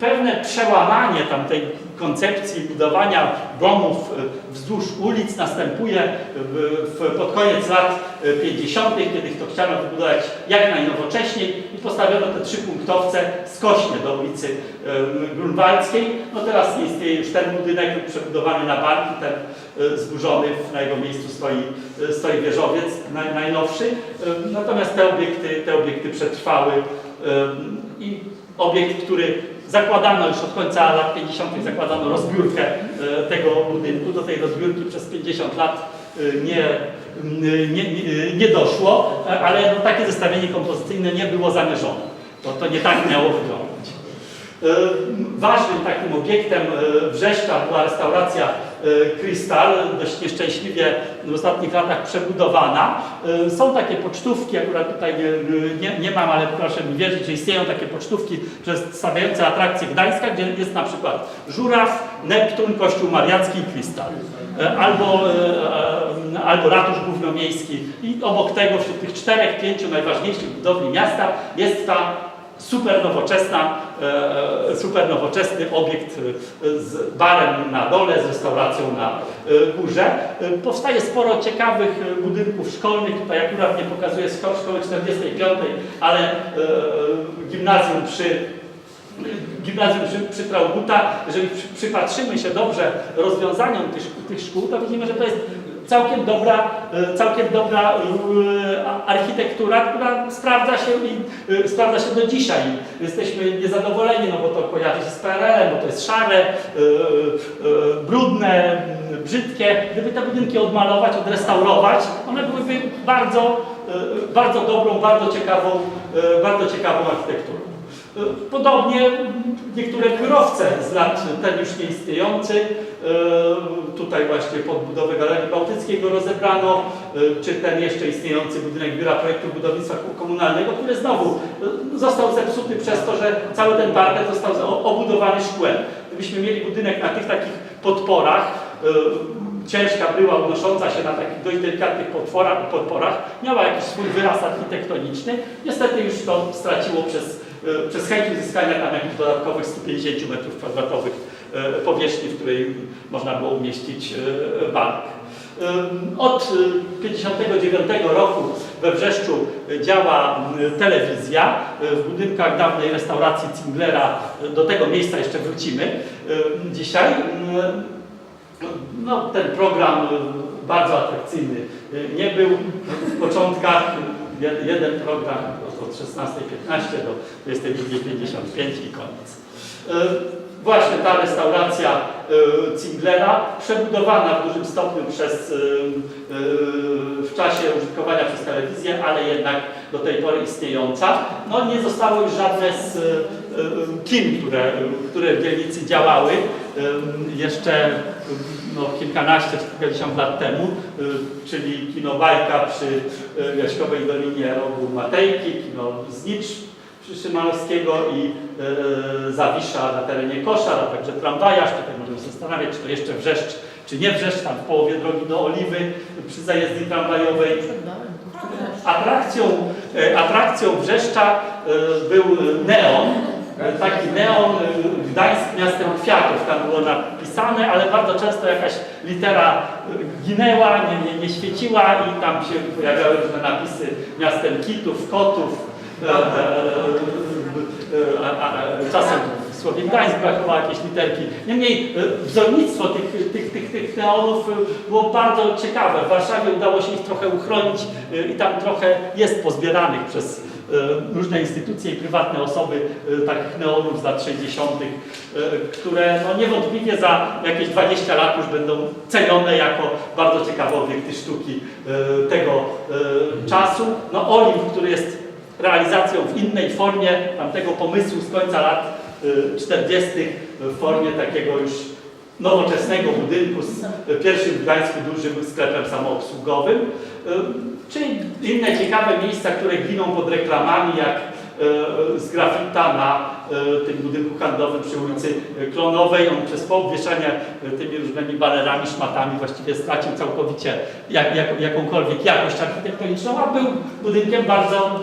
Pewne przełamanie tamtej koncepcji budowania domów e, wzdłuż ulic następuje w, pod koniec lat e, 50., kiedy to chciano wybudować jak najnowocześniej i postawiono te trzy punktowce skośnie do ulicy e, Grunwaldzkiej. No teraz nie istnieje już ten budynek przebudowany na banki, ten e, zburzony, na jego miejscu stoi, e, stoi wieżowiec naj, najnowszy. E, Natomiast te obiekty, te obiekty przetrwały e, i obiekt, który zakładano już od końca lat 50. zakładano rozbiórkę e, tego budynku. Do tej rozbiórki przez 50 lat e, nie, nie, nie, nie doszło, ale no, takie zestawienie kompozycyjne nie było zamierzone. To, to nie tak miało wyglądać. Ważnym takim obiektem Wrzeszcza była restauracja Krystal, dość nieszczęśliwie w ostatnich latach przebudowana. E, Są takie pocztówki, akurat tutaj nie, nie, mam, ale proszę mi wierzyć, że istnieją takie pocztówki przedstawiające atrakcje Gdańska, gdzie jest na przykład Żuraw, Neptun, Kościół Mariacki i Krystal. E, Albo, e, e, albo ratusz głównomiejski i obok tego wśród tych czterech, pięciu najważniejszych budowli miasta jest ta super nowoczesna, e, super nowoczesny obiekt e, z barem na dole, z restauracją na e, górze. E, Powstaje sporo ciekawych e, budynków szkolnych. Tutaj akurat nie pokazuję szko- szkoły 45, ale e, gimnazjum przy gimnazjum przy, przy Trauguta, jeżeli przy, przypatrzymy się dobrze rozwiązaniom tych, tych szkół, to widzimy, że to jest całkiem dobra, e, całkiem dobra e, architektura, która sprawdza się i e, sprawdza się do dzisiaj. Jesteśmy niezadowoleni, no bo to kojarzy się z PRL-em, bo to jest szare, brudne, brzydkie. Gdyby te budynki odmalować, odrestaurować, one byłyby bardzo, bardzo dobrą, bardzo ciekawą, bardzo ciekawą architekturą. Podobnie niektóre biurowce z lat ten już nieistniejący, e, tutaj właśnie pod budowę Galerii Bałtyckiej go rozebrano, e, czy ten jeszcze istniejący budynek Biura Projektu Budownictwa Komunalnego, który znowu e, został zepsuty przez to, że cały ten parter został obudowany szkłem. Gdybyśmy mieli budynek na tych takich podporach, e, ciężka bryła unosząca się na takich dość delikatnych podporach, podporach miała jakiś swój wyraz architektoniczny. Niestety już to straciło przez, e, przez chęć uzyskania tam jakichś dodatkowych 150 metrów kwadratowych e, powierzchni, w której można było umieścić e, bank. Od y, 59 roku we Wrzeszczu działa telewizja. W budynkach dawnej restauracji Cinglera do tego miejsca jeszcze wrócimy dzisiaj. No, ten program bardzo atrakcyjny nie był. W początkach jeden program od 16.15 do 22.55 i koniec. Y, Właśnie ta restauracja y, Cinglera, przebudowana w dużym stopniu przez, y, w czasie użytkowania przez telewizję, ale jednak do tej pory istniejąca. No nie zostało już żadne z kin, które, które w dzielnicy działały. Jeszcze no, kilkanaście czy kilkadziesiąt lat temu, y, czyli kino Bajka przy y, Jaśkowej Dolinie Rogu Matejki, kino Znicz przy Szymanowskiego i e, Zawisza na terenie Koszar, a także tramwajarz. Tutaj możemy się zastanawiać, czy to jeszcze Wrzeszcz, czy nie Wrzeszcz, tam w połowie drogi do Oliwy przy zajezdni tramwajowej. Atrakcją, e, atrakcją Wrzeszcza był neon. E, Taki neon e, Gdańsk miastem kwiatów, tam było napisane, ale bardzo często jakaś litera e, ginęła, nie, nie, nie świeciła i tam się pojawiały różne napisy miastem kitów, kotów, a, czasem w słowie Gdańsk brakowało jakiejś literki. Niemniej wzornictwo tych, tych, tych, tych neonów było bardzo ciekawe. W Warszawie udało się ich trochę uchronić i tam trochę jest pozbieranych przez różne instytucje i prywatne osoby e, takich neonów z lat 60., e, które no niewątpliwie za jakieś 20 lat już będą cenione jako bardzo ciekawe obiekty sztuki e, tego e, czasu. No Oliw, który jest realizacją w innej formie tamtego pomysłu z końca lat y, 40. w formie takiego już nowoczesnego budynku z pierwszym w Gdańsku dużym sklepem samoobsługowym, czy inne ciekawe miejsca, które giną pod reklamami, jak y, z grafita na y, tym budynku handlowym przy ulicy Klonowej. On przez poobwieszanie y, tymi różnymi banerami, szmatami właściwie stracił całkowicie jak, jak, jakąkolwiek jakość architektoniczną, a był budynkiem bardzo,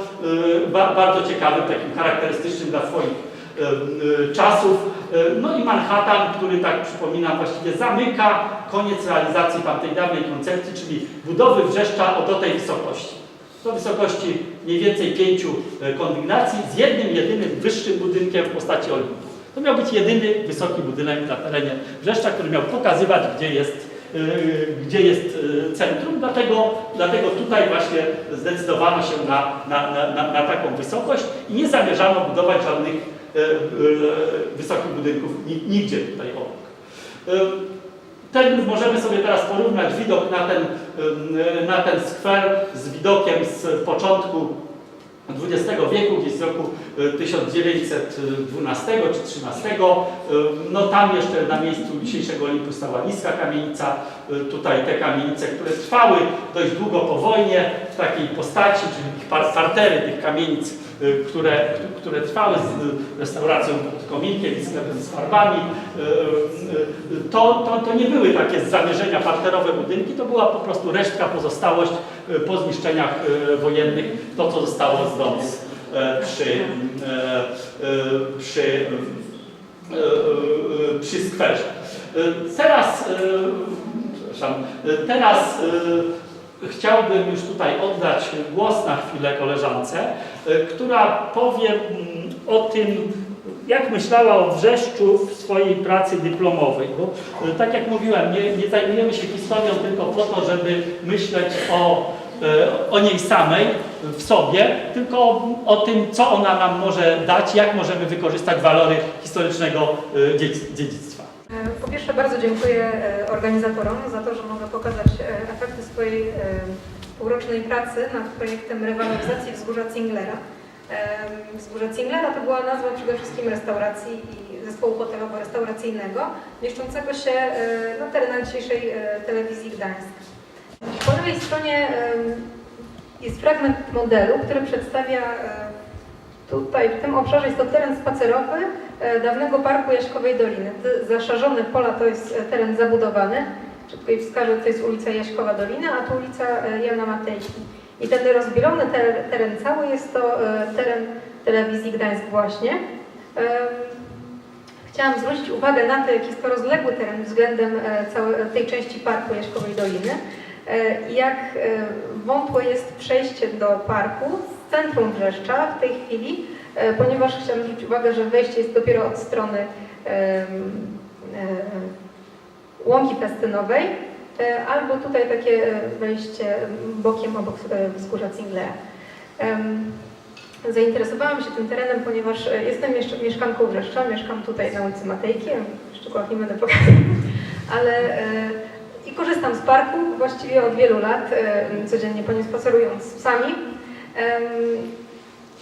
ba, bardzo ciekawym, takim charakterystycznym dla swoich e, czasów. E, No i Manhattan, który tak przypominam właściwie zamyka koniec realizacji tamtej dawnej koncepcji, czyli budowy wrzeszcza o do tej wysokości. Do wysokości mniej więcej pięciu e, kondygnacji z jednym, jedynym wyższym budynkiem w postaci Olimpu. To miał być jedyny wysoki budynek na terenie Wrzeszcza, który miał pokazywać, gdzie jest, gdzie jest centrum. Dlatego, dlatego tutaj właśnie zdecydowano się na, na, na, na, taką wysokość i nie zamierzano budować żadnych wysokich budynków ni- nigdzie tutaj obok. Yy, ten możemy sobie teraz porównać widok na ten, na ten skwer z widokiem z początku XX wieku, gdzieś z roku y, 1912 czy 13. Y, No tam jeszcze na miejscu dzisiejszego Olimpu stała niska kamienica. Y, Tutaj te kamienice, które trwały dość długo po wojnie w takiej postaci, czyli par- partery tych kamienic, które, które trwały z restauracją pod kominkiem i sklepem z farbami. To, to, to nie były takie zamierzenia parterowe budynki, to była po prostu resztka, pozostałość po zniszczeniach y, wojennych, to co zostało z domu e, przy, e, e, przy, e, e, przy skwerze. E, Teraz, e, e, teraz e, chciałbym już tutaj oddać głos na chwilę koleżance, e, która powie mm, o tym, jak myślała o Wrzeszczu w swojej pracy dyplomowej. Bo e, tak jak mówiłem, nie, nie zajmujemy się historią tylko po to, żeby myśleć o, e, o niej samej w sobie, tylko o, tym, co ona nam może dać, jak możemy wykorzystać walory historycznego e, dziedzi- dziedzictwa. E, Po pierwsze bardzo dziękuję e, organizatorom za to, że mogę pokazać e, efekty swojej e, półrocznej pracy nad projektem rewaloryzacji wzgórza Cinglera. E, Wzgórze Cinglera to była nazwa przede wszystkim restauracji i zespołu hotelowo-restauracyjnego mieszczącego się e, na terenach dzisiejszej e, telewizji Gdańsk. Po lewej stronie jest fragment modelu, który przedstawia e, Tutaj w tym obszarze jest to teren spacerowy e, dawnego parku Jaśkowej Doliny. Zaszarzone pola to jest e, teren zabudowany. Czy Tutaj wskażę, to jest ulica Jaśkowa Dolina, a tu ulica Jana Matejki. I ten rozbielony ter- teren cały jest to teren telewizji Gdańsk właśnie. Chciałam zwrócić uwagę na to, jak jest to rozległy teren względem całej tej części parku Jaśkowej Doliny. E, Jak e, wątłe jest przejście do parku z centrum Wrzeszcza w tej chwili, e, ponieważ chciałam zwrócić uwagę, że wejście jest dopiero od strony łąki festynowej, albo tutaj takie wejście bokiem obok wzgórza Cinglera. Em, Zainteresowałam się tym terenem, ponieważ jestem mieszcz- mieszkanką Wrzeszcza, mieszkam tutaj na ulicy Matejki, szczegółach nie będę pokazywać, ale i korzystam z parku właściwie od wielu lat, e, codziennie po nim spacerując z psami.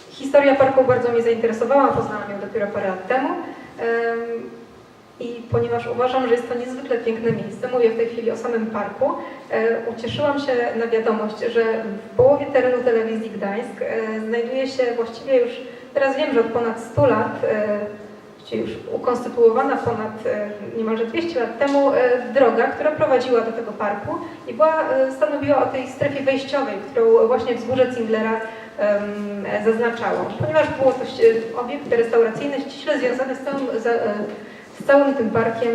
Historia parku bardzo mnie zainteresowała, poznałam ją dopiero parę lat temu. Em, I ponieważ uważam, że jest to niezwykle piękne miejsce, mówię w tej chwili o samym parku, e, ucieszyłam się na wiadomość, że w połowie terenu telewizji Gdańsk e, znajduje się właściwie już, teraz wiem, że od ponad 100 lat, właściwie już ukonstytuowana ponad e, niemalże 200 lat temu e, droga, która prowadziła do tego parku i była, e, stanowiła o tej strefie wejściowej, którą właśnie wzgórze Cinglera zaznaczało. Ponieważ było to obiekt restauracyjny ściśle związany z całym, z całym tym parkiem,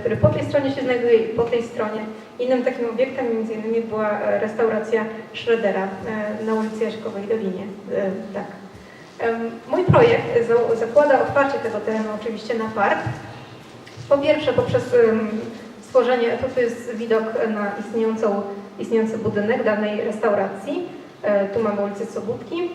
który po tej stronie się znajduje i po tej stronie. Innym takim obiektem między innymi była restauracja Schroedera na ulicy Jaśkowej Dolinie. Tak. Mój projekt za- zakłada otwarcie tego terenu oczywiście na park. Po pierwsze poprzez stworzenie, tu jest widok na istniejącą, istniejący budynek dawnej restauracji. E, Tu mamy ulicę Sobótki.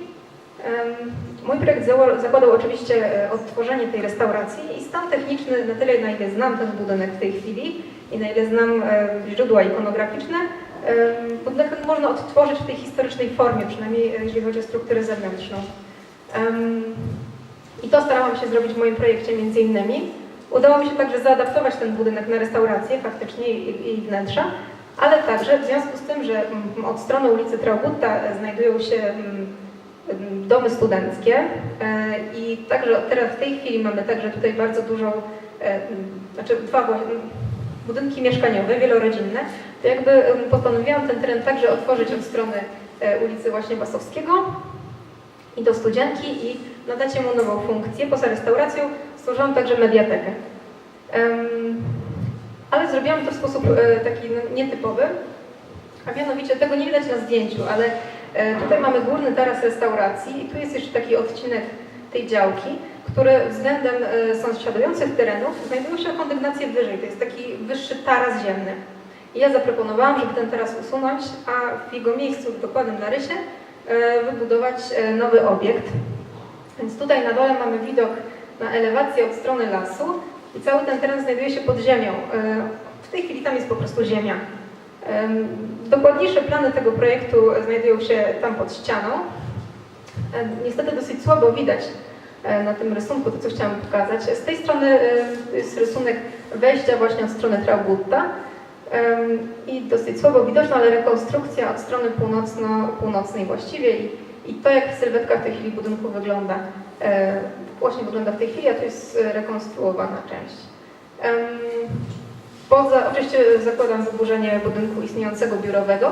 Mój projekt zakładał oczywiście e, odtworzenie tej restauracji i stan techniczny, na tyle na ile znam ten budynek w tej chwili i na ile znam e, źródła ikonograficzne, budynek ten można odtworzyć w tej historycznej formie, przynajmniej jeżeli chodzi o strukturę zewnętrzną. I to starałam się zrobić w moim projekcie między innymi. Udało mi się także zaadaptować ten budynek na restaurację faktycznie i, i wnętrza, ale także w związku z tym, że mm, od strony ulicy Traugutta e, znajdują się mm, domy studenckie e, i także teraz w tej chwili mamy także tutaj bardzo dużą, e, mm, znaczy dwa budynki mieszkaniowe, wielorodzinne, to jakby postanowiłam ten teren także otworzyć od strony ulicy właśnie Basowskiego i do Studzienki i nadacie mu nową funkcję. Poza restauracją stworzyłam także mediatekę. Ale zrobiłam to w sposób e, taki no, nietypowy, a mianowicie tego nie widać na zdjęciu, ale e, tutaj mamy górny taras restauracji i tu jest jeszcze taki odcinek tej działki, które względem e, sąsiadujących terenów znajdują się o kondygnację wyżej. To jest taki wyższy taras ziemny. I ja zaproponowałam, żeby ten taras usunąć, a w jego miejscu, w dokładnym narysie, wybudować e, nowy obiekt. Więc tutaj na dole mamy widok na elewację od strony lasu i cały ten teren znajduje się pod ziemią. E, W tej chwili tam jest po prostu ziemia. Em, Dokładniejsze plany tego projektu znajdują się tam pod ścianą. E, Niestety dosyć słabo widać e, na tym rysunku to, co chciałam pokazać. Z tej strony e, jest rysunek wejścia właśnie od strony Traubutta Em, i dosyć słabo widoczna, ale rekonstrukcja od strony północno, północnej właściwie i, i to, jak sylwetka w tej chwili budynku wygląda, e, właśnie wygląda w tej chwili, a to jest rekonstruowana część. Poza, oczywiście zakładam zaburzenie budynku istniejącego biurowego,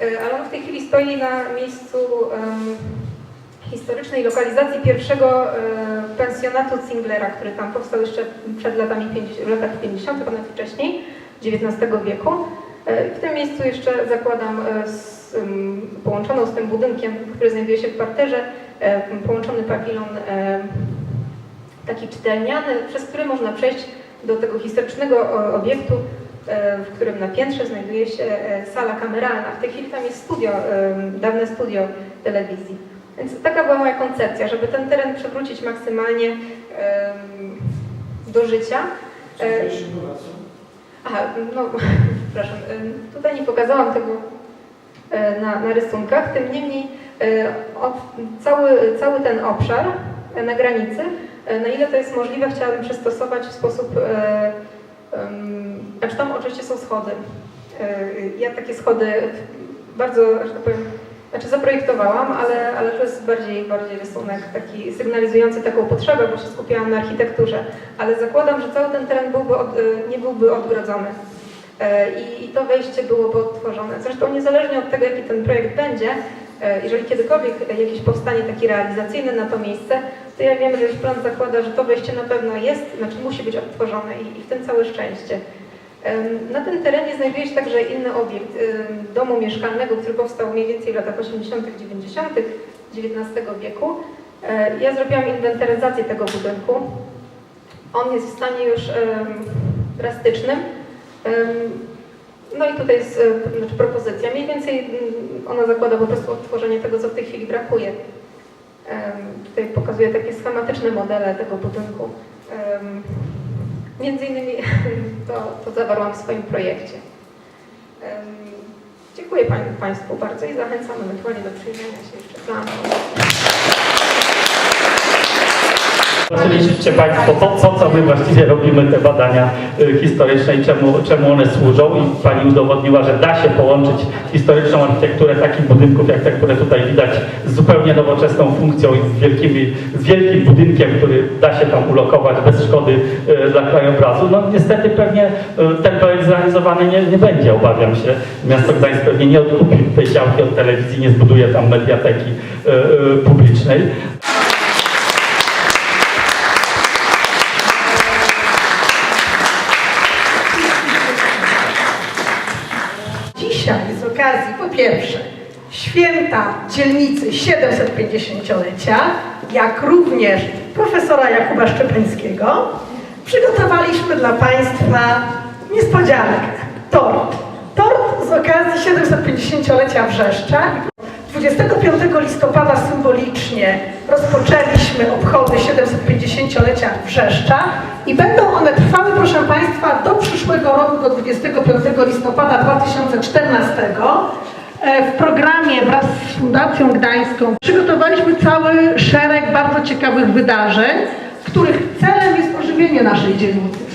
e, ale on w tej chwili stoi na miejscu historycznej lokalizacji pierwszego e, pensjonatu Zinglera, który tam powstał jeszcze przed latami 50, w latach 50., a nawet wcześniej, XIX wieku. E, W tym miejscu jeszcze zakładam e, z, połączoną z tym budynkiem, który znajduje się w parterze, e, połączony pawilon taki czytelniany, przez który można przejść do tego historycznego obiektu, w którym na piętrze znajduje się sala kameralna. W tej chwili tam jest studio, dawne studio telewizji. Więc taka była moja koncepcja, żeby ten teren przywrócić maksymalnie do życia. E, Aha, no przepraszam, tutaj nie pokazałam tego e, na, na rysunkach, tym niemniej e, od, cały, cały ten obszar e, na granicy, na ile to jest możliwe, chciałabym przystosować w sposób, znaczy tam oczywiście są schody. Ja takie schody bardzo, że tak powiem, znaczy zaprojektowałam, ale, ale to jest bardziej, bardziej rysunek taki sygnalizujący taką potrzebę, bo się skupiałam na architekturze. Ale zakładam, że cały ten teren byłby od, e, nie byłby odgrodzony. E, I, I to wejście byłoby odtworzone. Zresztą niezależnie od tego, jaki ten projekt będzie, e, jeżeli kiedykolwiek jakiś powstanie taki realizacyjny na to miejsce, to ja wiem, że już plan zakłada, że to wejście na pewno jest, znaczy musi być odtworzone i, i w tym całe szczęście. Na tym terenie znajduje się także inny obiekt domu mieszkalnego, który powstał mniej więcej w latach 80., 90. XIX wieku. E, Ja zrobiłam inwentaryzację tego budynku. On jest w stanie już drastycznym. No i tutaj jest e, znaczy propozycja. Mniej więcej ona zakłada po prostu odtworzenie tego, co w tej chwili brakuje. Tutaj pokazuję takie schematyczne modele tego budynku. Między innymi to, to zawarłam w swoim projekcie. Dziękuję pań, Państwu bardzo i zachęcam ewentualnie do przyjrzenia się jeszcze planu. Zobaczyliście Państwo to, co, co my właściwie robimy, te badania y, historyczne i czemu, czemu one służą i Pani udowodniła, że da się połączyć historyczną architekturę takich budynków, jak te, które tutaj widać, z zupełnie nowoczesną funkcją i z, wielkimi, z wielkim budynkiem, który da się tam ulokować bez szkody y, dla krajobrazu. No niestety pewnie y, ten projekt zrealizowany nie, nie będzie, obawiam się. Miasto Gdańsk pewnie nie odkupi tej działki od telewizji, nie zbuduje tam mediateki publicznej. Pierwsze święta dzielnicy 750-lecia, jak również profesora Jakuba Szczepańskiego, przygotowaliśmy dla Państwa niespodziankę. Tort. Tort z okazji 750-lecia Wrzeszcza. 25 listopada symbolicznie rozpoczęliśmy obchody 750-lecia Wrzeszcza i będą one trwały, proszę Państwa, do przyszłego roku, do 25 listopada 2014. E, W programie wraz z Fundacją Gdańską przygotowaliśmy cały szereg bardzo ciekawych wydarzeń, których celem jest ożywienie naszej dzielnicy.